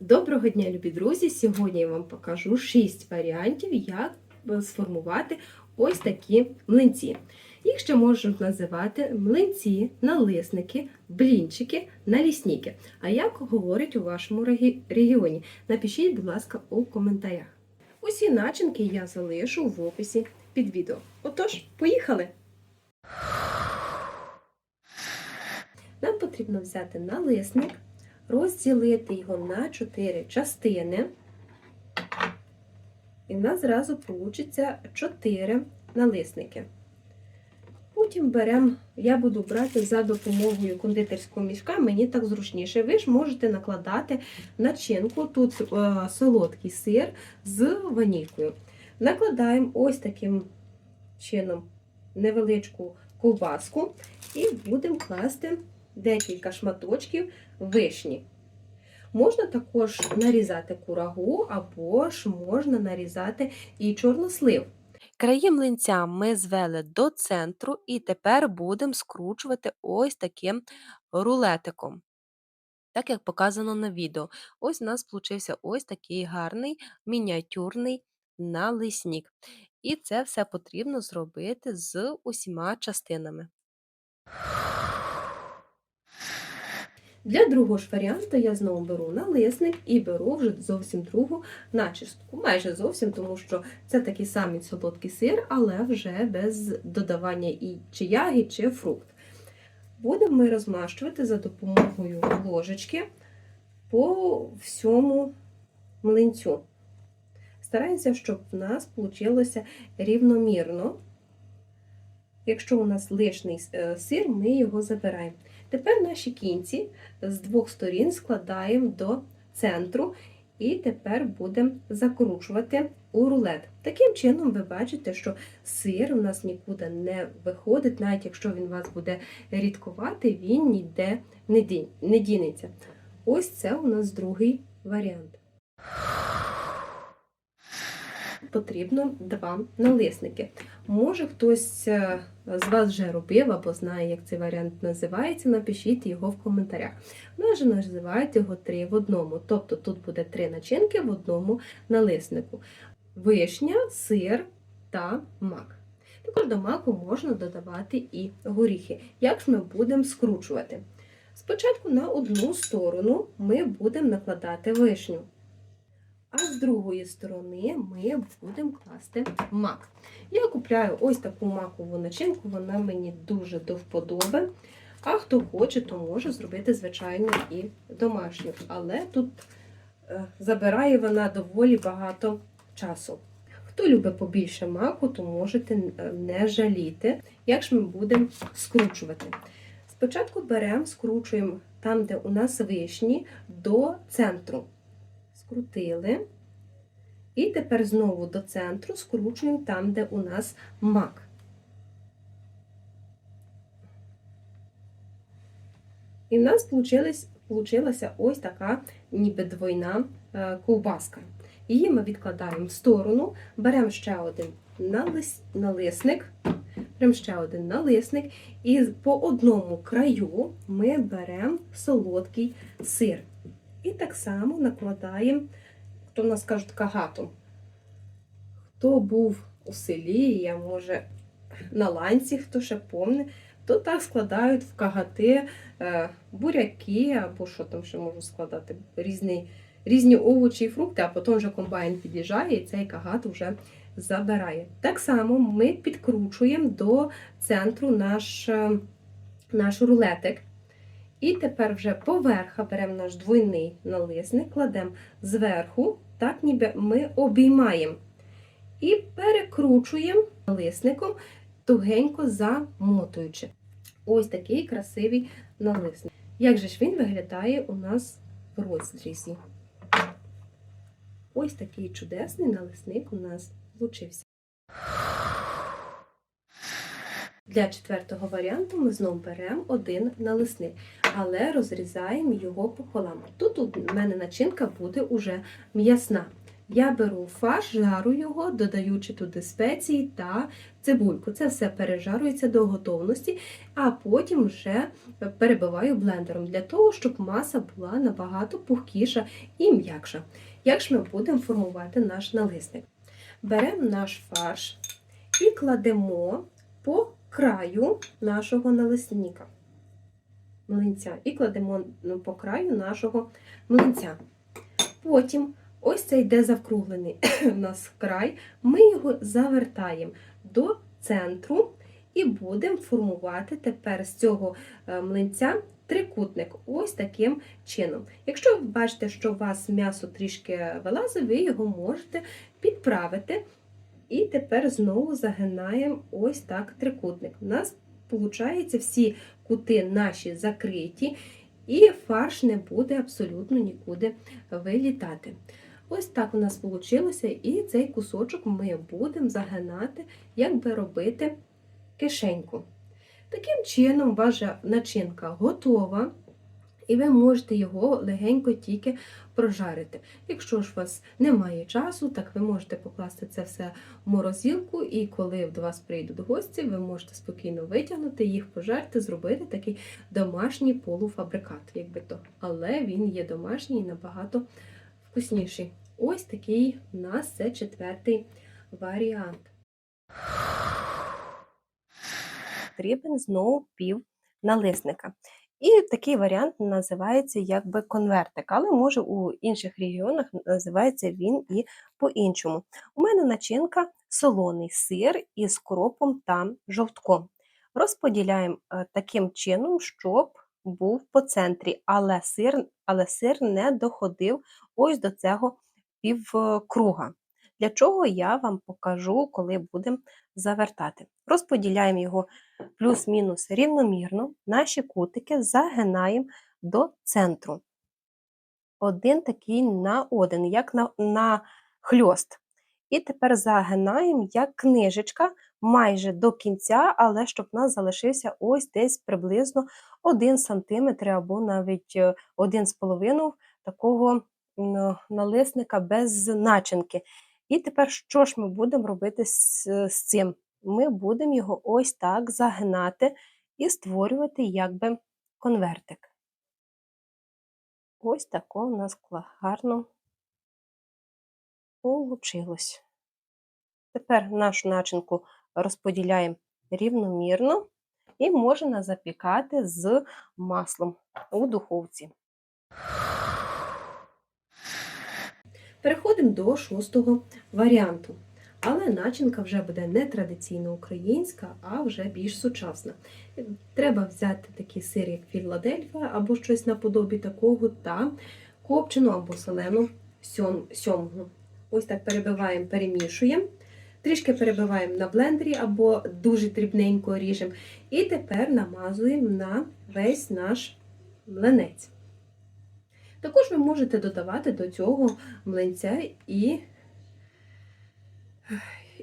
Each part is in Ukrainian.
Доброго дня, любі друзі! Сьогодні я вам покажу 6 варіантів, як сформувати ось такі млинці. Їх ще можуть називати млинці, налисники, блінчики, налісники. А як говорять у вашому регіоні? Напишіть, будь ласка, у коментарях. Усі начинки я залишу в описі під відео. Отож, поїхали! Нам потрібно взяти налисник, розділити його на 4 частини. І в нас зразу вийде 4 налисники. Потім беремо, я буду брати за допомогою кондитерського мішка, мені так зручніше. Ви ж можете накладати начинку, тут е, солодкий сир з ванількою. Накладаємо ось таким чином невеличку ковбаску і будемо класти декілька шматочків вишні. Можна також нарізати курагу, або ж можна нарізати і чорнослив. Краї млинця ми звели до центру і тепер будемо скручувати ось таким рулетиком. Так як показано на відео. Ось у нас получився ось такий гарний мініатюрний налиснік. І це все потрібно зробити з усіма частинами. Для другого ж варіанту я знову беру налисник і беру вже зовсім другу начистку. Майже зовсім, тому що це такий самий солодкий сир, але вже без додавання і чи ягід, чи фрукт. Будемо ми розмащувати за допомогою ложечки по всьому млинцю. Стараємося, щоб в нас вийшло рівномірно. Якщо у нас лишний е, сир, ми його забираємо. Тепер наші кінці з двох сторін складаємо до центру і тепер будемо закручувати у рулет. Таким чином, ви бачите, що сир у нас нікуди не виходить, навіть якщо він вас буде рідкувати, він ніде не не дінеться. Ось це у нас другий варіант. Потрібно два налисники. Може хтось е, з вас вже робив або знає, як цей варіант називається, напишіть його в коментарях. Ми ж називають його три в одному. Тобто тут буде три начинки в одному налиснику: вишня, сир та мак. Також до маку можна додавати і горіхи. Як ж ми будемо скручувати? Спочатку на одну сторону ми будемо накладати вишню. А з другої сторони ми будемо класти мак. Я купляю ось таку макову начинку, вона мені дуже до вподоби. А хто хоче, то може зробити, звичайно, і домашню. Але тут е, забирає вона доволі багато часу. Хто любить побільше маку, то можете е, не жаліти, як ж ми будемо скручувати. Спочатку беремо, скручуємо там, де у нас вишні, до центру. Скрутили. І тепер знову до центру скручуємо там, де у нас мак. І в нас получилася ось така ніби двойна е, ковбаска. Її ми відкладаємо в сторону, беремо ще один налис, налисник, беремо ще один налисник, і по одному краю ми беремо солодкий сир. І так само накладаємо хто в нас кажуть кагату. Хто був у селі, я може на ланці, хто ще помне, то так складають в кагати е, буряки, або що там ще можу складати, різні, різні овочі і фрукти, а потім вже комбайн під'їжджає і цей кагат вже забирає. Так само ми підкручуємо до центру наш, е, наш рулетик. І тепер вже поверха беремо наш двойний налисник, кладемо зверху, так ніби ми обіймаємо. І перекручуємо налисником, тугенько замотуючи. Ось такий красивий налисник. Як же ж він виглядає у нас в розрізі? Ось такий чудесний налисник у нас получився. Для четвертого варіанту ми знову беремо один налисник, але розрізаємо його пополам. Тут у мене начинка буде уже м'ясна. Я беру фарш, жару його, додаючи туди спеції та цибульку. Це все пережарюється до готовності, а потім вже перебиваю блендером для того, щоб маса була набагато пухкіша і м'якша. Як ж ми будемо формувати наш налисник? Беремо наш фарш і кладемо по краю нашого налисника. Млинця. І кладемо ну, по краю нашого млинця. Потім ось цей йде завкруглений в нас край, ми його завертаємо до центру і будемо формувати тепер з цього е, млинця трикутник. Ось таким чином. Якщо ви бачите, що у вас м'ясо трішки вилазить, ви його можете підправити. І тепер знову загинаємо ось так трикутник. У нас виходить всі кути наші закриті, і фарш не буде абсолютно нікуди вилітати. Ось так у нас вийшло, і цей кусочок ми будемо загинати, як би робити кишеньку. Таким чином, ваша начинка готова, і ви можете його легенько тільки прожарити. Якщо ж у вас немає часу, так ви можете покласти це все в морозилку, і коли до вас прийдуть гості, ви можете спокійно витягнути їх, пожарити, зробити такий домашній полуфабрикат, якби то. Але він є домашній і набагато вкусніший. Ось такий у нас це четвертий варіант. Потрібен знову пів налисника. І такий варіант називається якби конвертик, але може у інших регіонах називається він і по-іншому. У мене начинка солоний сир із кропом та жовтком. Розподіляємо е, таким чином, щоб був по центрі, але сир, але сир не доходив ось до цього півкруга. Для чого я вам покажу, коли будемо завертати. Розподіляємо його плюс-мінус рівномірно, наші кутики загинаємо до центру. Один такий на один, як на, на хльост. І тепер загинаємо як книжечка майже до кінця, але щоб у нас залишився ось десь приблизно 1 см або навіть 1,5 такого налисника без начинки. І тепер що ж ми будемо робити з, з цим? Ми будемо його ось так загинати і створювати якби конвертик. Ось тако у нас гарно получилось. Тепер нашу начинку розподіляємо рівномірно і можна запікати з маслом у духовці. Переходимо до шостого варіанту. Але начинка вже буде не традиційно українська, а вже більш сучасна. Треба взяти такий сир, як Філадельфія, або щось наподобі такого, та копчену або солену сьомгу. Ось так перебиваємо, перемішуємо. Трішки перебиваємо на блендері або дуже дрібненько ріжемо. І тепер намазуємо на весь наш млинець. Також ви можете додавати до цього млинця і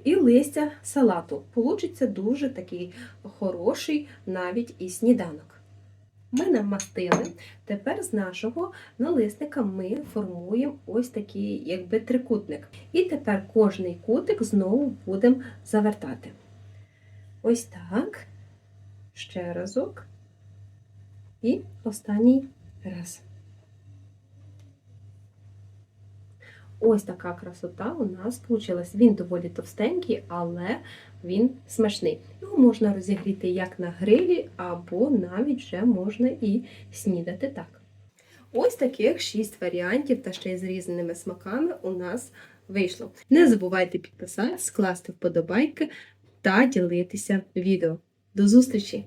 і листя салату. Получиться дуже такий хороший навіть і сніданок. Ми намастили. Тепер з нашого налисника ми формуємо ось такий якби трикутник. І тепер кожний кутик знову будемо завертати. Ось так. Ще разок. І останній раз. Ось така красота у нас вийшла. Він доволі товстенький, але він смачний. Його можна розігріти як на грилі, або навіть вже можна і снідати так. Ось таких 6 варіантів, та ще й з різними смаками у нас вийшло. Не забувайте підписати, скласти вподобайки та ділитися відео. До зустрічі!